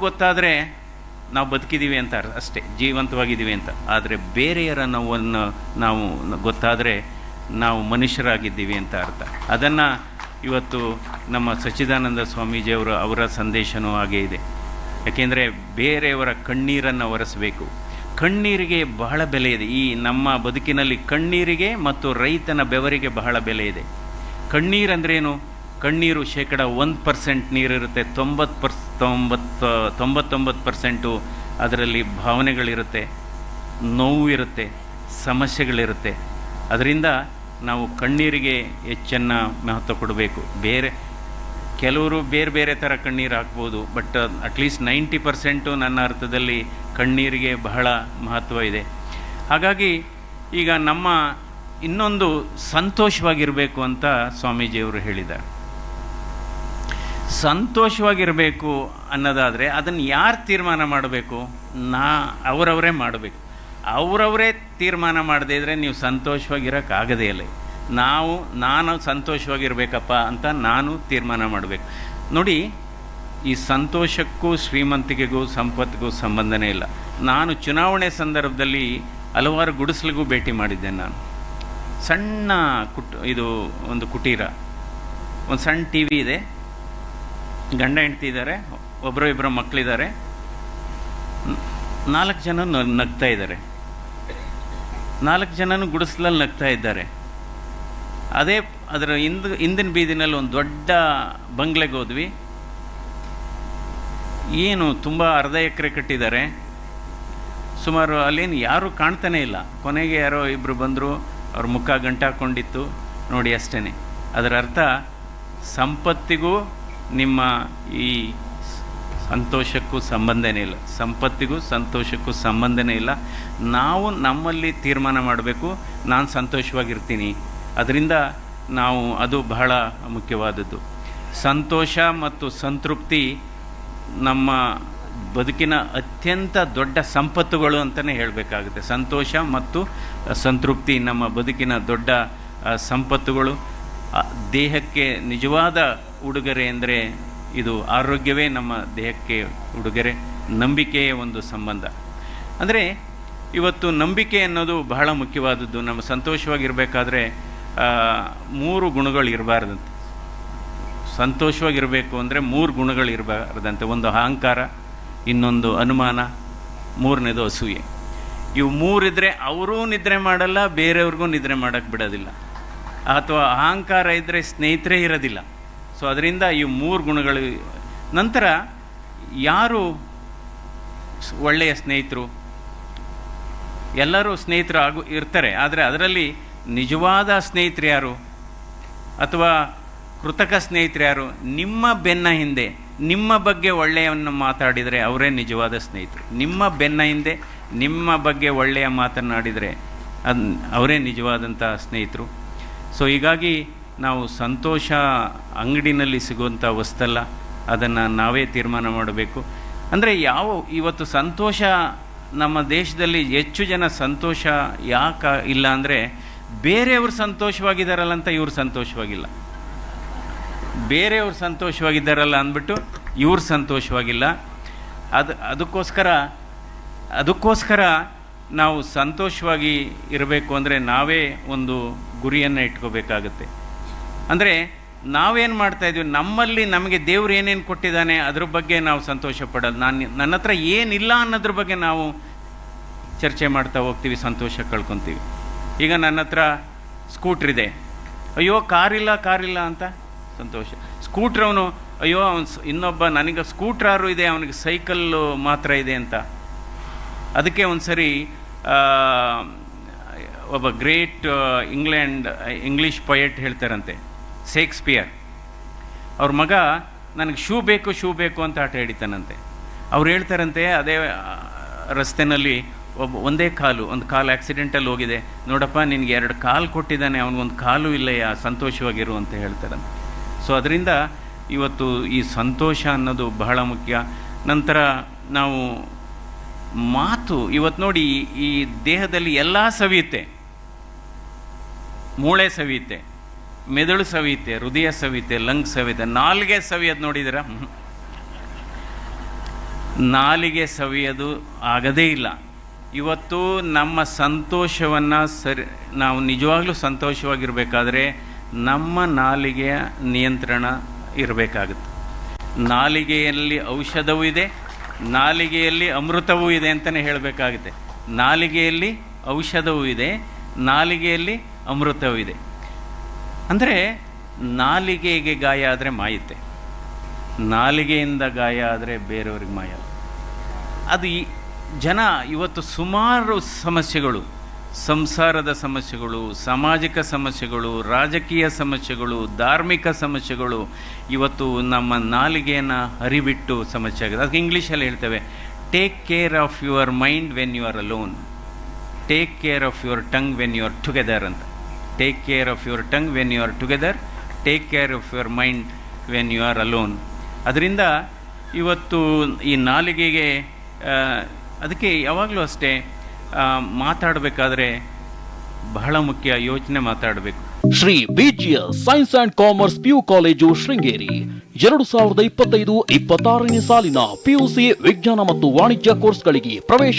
ಗೊತ್ತಾದರೆ ನಾವು ಬದುಕಿದ್ದೀವಿ ಅಂತ ಅಷ್ಟೇ ಜೀವಂತವಾಗಿದ್ದೀವಿ ಅಂತ. ಆದರೆ ಬೇರೆಯರ ನೋವನ್ನು ನಾವು ಗೊತ್ತಾದರೆ ನಾವು ಮನುಷ್ಯರಾಗಿದ್ದೀವಿ ಅಂತ ಅರ್ಥ. ಅದನ್ನು ಇವತ್ತು ನಮ್ಮ ಸಚ್ಚಿದಾನಂದ ಸ್ವಾಮೀಜಿಯವರು ಅವರ ಸಂದೇಶನೂ ಹಾಗೇ ಇದೆ. ಯಾಕೆಂದರೆ ಬೇರೆಯವರ ಕಣ್ಣೀರನ್ನು ಒರೆಸಬೇಕು. ಕಣ್ಣೀರಿಗೆ ಬಹಳ ಬೆಲೆ ಇದೆ. ಈ ನಮ್ಮ ಬದುಕಿನಲ್ಲಿ ಕಣ್ಣೀರಿಗೆ ಮತ್ತು ರೈತನ ಬೆವರಿಗೆ ಬಹಳ ಬೆಲೆ ಇದೆ. ಕಣ್ಣೀರಂದ್ರೇನು ಕಣ್ಣೀರು ಶೇಕಡ ಒಂದು ಪರ್ಸೆಂಟ್ ನೀರಿರುತ್ತೆ, ತೊಂಬತ್ತು ಪರ್ಸ್, ತೊಂಬತ್ತು, ತೊಂಬತ್ತೊಂಬತ್ತು ಪರ್ಸೆಂಟು ಅದರಲ್ಲಿ ಭಾವನೆಗಳಿರುತ್ತೆ ನೋವು ಇರುತ್ತೆ ಸಮಸ್ಯೆಗಳಿರುತ್ತೆ. ಅದರಿಂದ ನಾವು ಕಣ್ಣೀರಿಗೆ ಹೆಚ್ಚನ್ನು ಮಹತ್ವ ಕೊಡಬೇಕು. ಬೇರೆ, ಕೆಲವರು ಬೇರೆ ಬೇರೆ ಥರ ಕಣ್ಣೀರು ಹಾಕ್ಬೋದು, ಬಟ್ ಅಟ್ಲೀಸ್ಟ್ ನೈಂಟಿ ಪರ್ಸೆಂಟು ನನ್ನ ಅರ್ಥದಲ್ಲಿ ಕಣ್ಣೀರಿಗೆ ಬಹಳ ಮಹತ್ವ ಇದೆ. ಹಾಗಾಗಿ ಈಗ ನಮ್ಮ ಇನ್ನೊಂದು ಸಂತೋಷವಾಗಿರಬೇಕು ಅಂತ ಸ್ವಾಮೀಜಿಯವರು ಹೇಳಿದ್ದಾರೆ. ಸಂತೋಷವಾಗಿರಬೇಕು ಅನ್ನೋದಾದರೆ ಅದನ್ನು ಯಾರು ತೀರ್ಮಾನ ಮಾಡಬೇಕು? ನಾ, ಅವರವರೇ ಮಾಡಬೇಕು. ಅವರವರೇ ತೀರ್ಮಾನ ಮಾಡದೇ ಇದ್ದರೆ ನೀವು ಸಂತೋಷವಾಗಿರೋಕ್ಕಾಗದೇ ಇಲ್ಲ. ನಾವು, ನಾನು ಸಂತೋಷವಾಗಿರಬೇಕಪ್ಪ ಅಂತ ನಾನು ತೀರ್ಮಾನ ಮಾಡಬೇಕು. ನೋಡಿ, ಈ ಸಂತೋಷಕ್ಕೂ ಶ್ರೀಮಂತಿಕೆಗೂ ಸಂಪತ್ತಿಗೂ ಸಂಬಂಧನೇ ಇಲ್ಲ. ನಾನು ಚುನಾವಣೆ ಸಂದರ್ಭದಲ್ಲಿ ಹಲವಾರು ಗುಡಿಸಲಿಗೂ ಭೇಟಿ ಮಾಡಿದ್ದೆ ನಾನು. ಸಣ್ಣ ಕುಟ್, ಇದು ಒಂದು ಕುಟೀರ. ಒಂದು ಸಣ್ಣ ಟಿ ವಿ ಇದೆ. ಗಂಡ ಹೆಂಡ್ತಿ ಇದ್ದಾರೆ ಒಬ್ಬರು ಇಬ್ಬರು ಮಕ್ಕಳಿದ್ದಾರೆ ನಾಲ್ಕು ಜನ ನಗ್ತಾ ಇದ್ದಾರೆ. ನಾಲ್ಕು ಜನನು ಗುಡಿಸ್ಲಲ್ಲಿ ನಗ್ತಾ ಇದ್ದಾರೆ. ಅದೇ ಅದರ ಹಿಂದ, ಹಿಂದಿನ ಬೀದಿನಲ್ಲಿ ಒಂದು ದೊಡ್ಡ ಬಂಗ್ಲೆಗೆ ಹೋದ್ವಿ. ಏನು ತುಂಬ ಅರ್ಧ ಎಕರೆ ಕಟ್ಟಿದ್ದಾರೆ. ಸುಮಾರು ಅಲ್ಲೇನು ಯಾರೂ ಕಾಣ್ತಾನೆ ಇಲ್ಲ. ಕೊನೆಗೆ ಯಾರೋ ಇಬ್ಬರು ಬಂದರು, ಅವ್ರ ಮುಖ ಗಂಟಾಕೊಂಡಿತ್ತು. ನೋಡಿ ಅಷ್ಟೇ ಅದರ ಅರ್ಥ, ಸಂಪತ್ತಿಗೂ ನಿಮ್ಮ ಈ ಸಂತೋಷಕ್ಕೂ ಸಂಬಂಧನೇ ಇಲ್ಲ. ಸಂಪತ್ತಿಗೂ ಸಂತೋಷಕ್ಕೂ ಸಂಬಂಧನೇ ಇಲ್ಲ. ನಾವು ನಮ್ಮಲ್ಲಿ ತೀರ್ಮಾನ ಮಾಡಬೇಕು. ನಾನು ಸಂತೋಷವಾಗಿರ್ತೀನಿ. ಅದರಿಂದ ನಾವು, ಅದು ಬಹಳ ಮುಖ್ಯವಾದದ್ದು. ಸಂತೋಷ ಮತ್ತು ಸಂತೃಪ್ತಿ ನಮ್ಮ ಬದುಕಿನ ಅತ್ಯಂತ ದೊಡ್ಡ ಸಂಪತ್ತುಗಳು ಅಂತಲೇ ಹೇಳಬೇಕಾಗುತ್ತೆ. ಸಂತೋಷ ಮತ್ತು ಸಂತೃಪ್ತಿ ನಮ್ಮ ಬದುಕಿನ ದೊಡ್ಡ ಸಂಪತ್ತುಗಳು. ದೇಹಕ್ಕೆ ನಿಜವಾದ ಉಡುಗೊರೆ ಅಂದರೆ ಇದು ಆರೋಗ್ಯವೇ ನಮ್ಮ ದೇಹಕ್ಕೆ ಉಡುಗೊರೆ, ನಂಬಿಕೆಯೇ ಒಂದು ಸಂಬಂಧ. ಅಂದರೆ ಇವತ್ತು ನಂಬಿಕೆ ಅನ್ನೋದು ಬಹಳ ಮುಖ್ಯವಾದದ್ದು. ನಮ್ಮ ಸಂತೋಷವಾಗಿರಬೇಕಾದ್ರೆ ಮೂರು ಗುಣಗಳು ಇರಬಾರ್ದಂತೆ. ಸಂತೋಷವಾಗಿರಬೇಕು ಅಂದರೆ ಮೂರು ಗುಣಗಳು ಇರಬಾರ್ದಂತೆ. ಒಂದು ಅಹಂಕಾರ, ಇನ್ನೊಂದು ಅನುಮಾನ, ಮೂರನೇದು ಅಸೂಯೆ. ಇವು ಮೂರಿದ್ರೆ ಅವರೂ ನಿದ್ರೆ ಮಾಡಲ್ಲ, ಬೇರೆಯವ್ರಿಗೂ ನಿದ್ರೆ ಮಾಡೋಕ್ಕೆ ಬಿಡೋದಿಲ್ಲ. ಅಥವಾ ಅಹಂಕಾರ ಇದ್ದರೆ ಸ್ನೇಹಿತರೇ ಇರೋದಿಲ್ಲ. ಸೊ ಅದರಿಂದ ಈ ಮೂರು ಗುಣಗಳು, ನಂತರ ಯಾರು ಒಳ್ಳೆಯ ಸ್ನೇಹಿತರು? ಎಲ್ಲರೂ ಸ್ನೇಹಿತರು ಆಗು, ಇರ್ತಾರೆ. ಆದರೆ ಅದರಲ್ಲಿ ನಿಜವಾದ ಸ್ನೇಹಿತರು ಯಾರು? ಅಥವಾ ಕೃತಕ ಸ್ನೇಹಿತರು ಯಾರು? ನಿಮ್ಮ ಬೆನ್ನ ಹಿಂದೆ, ನಿಮ್ಮ ಬಗ್ಗೆ ಒಳ್ಳೆಯವನ್ನು ಮಾತಾಡಿದರೆ ಅವರೇ ನಿಜವಾದ ಸ್ನೇಹಿತರು. ನಿಮ್ಮ ಬೆನ್ನ ಹಿಂದೆ, ನಿಮ್ಮ ಬಗ್ಗೆ ಒಳ್ಳೆಯ ಮಾತನಾಡಿದರೆ ಅದು, ಅವರೇ ನಿಜವಾದಂಥ ಸ್ನೇಹಿತರು. ಸೊ ಹೀಗಾಗಿ ನಾವು ಸಂತೋಷ ಅಂಗಡಿನಲ್ಲಿ ಸಿಗುವಂಥ ವಸ್ತಲ್ಲ, ಅದನ್ನು ನಾವೇ ತೀರ್ಮಾನ ಮಾಡಬೇಕು. ಅಂದರೆ ಯಾವ, ಇವತ್ತು ಸಂತೋಷ ನಮ್ಮ ದೇಶದಲ್ಲಿ ಹೆಚ್ಚು ಜನ ಸಂತೋಷ ಯಾಕೆ ಇಲ್ಲ ಅಂದರೆ, ಬೇರೆಯವರು ಸಂತೋಷವಾಗಿದ್ದಾರಲ್ಲ ಅಂತ ಇವ್ರು ಸಂತೋಷವಾಗಿಲ್ಲ. ಬೇರೆಯವ್ರು ಸಂತೋಷವಾಗಿದ್ದಾರಲ್ಲ ಅಂದ್ಬಿಟ್ಟು ಇವ್ರು ಸಂತೋಷವಾಗಿಲ್ಲ. ಅದು, ಅದಕ್ಕೋಸ್ಕರ ಅದಕ್ಕೋಸ್ಕರ ನಾವು ಸಂತೋಷವಾಗಿ ಇರಬೇಕು ಅಂದರೆ ನಾವೇ ಒಂದು ಗುರಿಯನ್ನು ಇಟ್ಕೋಬೇಕಾಗತ್ತೆ. ಅಂದರೆ ನಾವೇನು ಮಾಡ್ತಾ ಇದ್ವಿ? ನಮ್ಮಲ್ಲಿ ನಮಗೆ ದೇವ್ರು ಏನೇನು ಕೊಟ್ಟಿದ್ದಾನೆ, ಅದ್ರ ಬಗ್ಗೆ ನಾವು ಸಂತೋಷ ಪಡೋದು. ನಾನು ನನ್ನ ಹತ್ರ ಏನಿಲ್ಲ ಅನ್ನೋದ್ರ ಬಗ್ಗೆ ನಾವು ಚರ್ಚೆ ಮಾಡ್ತಾ ಹೋಗ್ತೀವಿ, ಸಂತೋಷ ಕಳ್ಕೊತೀವಿ. ಈಗ ನನ್ನ ಹತ್ರ ಸ್ಕೂಟ್ರ್ ಇದೆ. ಅಯ್ಯೋ, ಕಾರಿಲ್ಲ ಕಾರಿಲ್ಲ ಅಂತ ಸಂತೋಷ. ಸ್ಕೂಟ್ರ್ ಅವನು, ಅಯ್ಯೋ, ಅವನು ಇನ್ನೊಬ್ಬ ನನಗೆ ಸ್ಕೂಟ್ರಾರು ಇದೆ, ಅವನಿಗೆ ಸೈಕಲ್ಲು ಮಾತ್ರ ಇದೆ ಅಂತ. ಅದಕ್ಕೆ ಒಂದು ಸರಿ ಒಬ್ಬ ಗ್ರೇಟ್ ಇಂಗ್ಲೆಂಡ್ ಇಂಗ್ಲೀಷ್ ಪೊಯೆಟ್ ಹೇಳ್ತಾರಂತೆ. ಶೇಕ್ಸ್ಪಿಯರ್. ಅವ್ರ ಮಗ, ನನಗೆ ಶೂ ಬೇಕು ಶೂ ಬೇಕು ಅಂತ ಆಟ ಹಿಡಿತಾನಂತೆ. ಅವ್ರು ಹೇಳ್ತಾರಂತೆ, ಅದೇ ರಸ್ತೆನಲ್ಲಿ ಒಬ್ಬ, ಒಂದೇ ಕಾಲು, ಒಂದು ಕಾಲು ಆಕ್ಸಿಡೆಂಟಲ್ಲಿ ಹೋಗಿದೆ. ನೋಡಪ್ಪ, ನಿನಗೆ ಎರಡು ಕಾಲು ಕೊಟ್ಟಿದ್ದಾನೆ, ಅವನಿಗೊಂದು ಕಾಲು ಇಲ್ಲಯ್ಯ, ಸಂತೋಷವಾಗಿರು ಅಂತ ಹೇಳ್ತಾರಂತೆ. ಸೊ, ಅದರಿಂದ ಇವತ್ತು ಈ ಸಂತೋಷ ಅನ್ನೋದು ಬಹಳ ಮುಖ್ಯ. ನಂತರ ನಾವು ಮಾತು ಇವತ್ತು ನೋಡಿ ಈ ದೇಹದಲ್ಲಿ ಎಲ್ಲ ಸವಿಯುತ್ತೆ. ಮೂಳೆ ಸವಿಯುತ್ತೆ. ಮೆದುಳು ಸವಿಯುತ್ತೆ ಹೃದಯ ಸವಿಯುತ್ತೆ ಲಂಗ್ ಸವಿಯುತ್ತೆ ನಾಲ್ಗೆ ಸವಿಯೋದು ನೋಡಿದಿರ ನಾಲಿಗೆ ಸವಿಯೋದು ಆಗದೇ ಇಲ್ಲ. ಇವತ್ತು ನಮ್ಮ ಸಂತೋಷವನ್ನು ಸರಿ, ನಾವು ನಿಜವಾಗ್ಲೂ ಸಂತೋಷವಾಗಿರಬೇಕಾದ್ರೆ ನಮ್ಮ ನಾಲಿಗೆಯ ನಿಯಂತ್ರಣ ಇರಬೇಕಾಗುತ್ತೆ. ನಾಲಿಗೆಯಲ್ಲಿ ಔಷಧವೂ ಇದೆ, ನಾಲಿಗೆಯಲ್ಲಿ ಅಮೃತವೂ ಇದೆ ಅಂತಲೇ ಹೇಳಬೇಕಾಗುತ್ತೆ. ನಾಲಿಗೆಯಲ್ಲಿ ಔಷಧವೂ ಇದೆ, ನಾಲಿಗೆಯಲ್ಲಿ ಅಮೃತವೂ ಇದೆ. ಅಂದರೆ ನಾಲಿಗೆಗೆ ಗಾಯ ಆದರೆ ಮಾಯುತ್ತೆ. ನಾಲಿಗೆಯಿಂದ ಗಾಯ ಆದರೆ ಬೇರೆಯವ್ರಿಗೆ ಮಾಯ. ಅದು ಈ ಜನ ಇವತ್ತು ಸುಮಾರು ಸಮಸ್ಯೆಗಳು, ಸಂಸಾರದ ಸಮಸ್ಯೆಗಳು, ಸಾಮಾಜಿಕ ಸಮಸ್ಯೆಗಳು, ರಾಜಕೀಯ ಸಮಸ್ಯೆಗಳು, ಧಾರ್ಮಿಕ ಸಮಸ್ಯೆಗಳು ಇವತ್ತು ನಮ್ಮ ನಾಲಿಗೆಯನ್ನು ಅರಿಬಿಟ್ಟು ಸಮಸ್ಯೆ ಆಗಿದೆ. ಅದಕ್ಕೆ ಇಂಗ್ಲೀಷಲ್ಲಿ ಹೇಳ್ತೇವೆ take care of your mind when you are alone take care of your tongue when you are together ಅಂತ. Take care of your tongue when you are together take care of your mind when you are alone ಅದರಿಂದ ಇವತ್ತು ಈ ನಾಲಿಗೆಗೆ ಅದಕ್ಕೆ ಯಾವಾಗಲೂ ಅಷ್ಟೇ ಮಾತಾಡಬೇಕಾದ್ರೆ ಬಹಳ ಮುಖ್ಯ ಯೋಚನೆ ಮಾತಾಡಬೇಕು. Shri BGS science and commerce PU college Sringeri. ಎರಡು ಸಾವಿರದ ಇಪ್ಪತ್ತೈದು, ಇಪ್ಪತ್ತಾರನೇ ಸಾಲಿನ ಪಿಯುಸಿ ವಿಜ್ಞಾನ ಮತ್ತು ವಾಣಿಜ್ಯ ಕೋರ್ಸ್ಗಳಿಗೆ ಪ್ರವೇಶ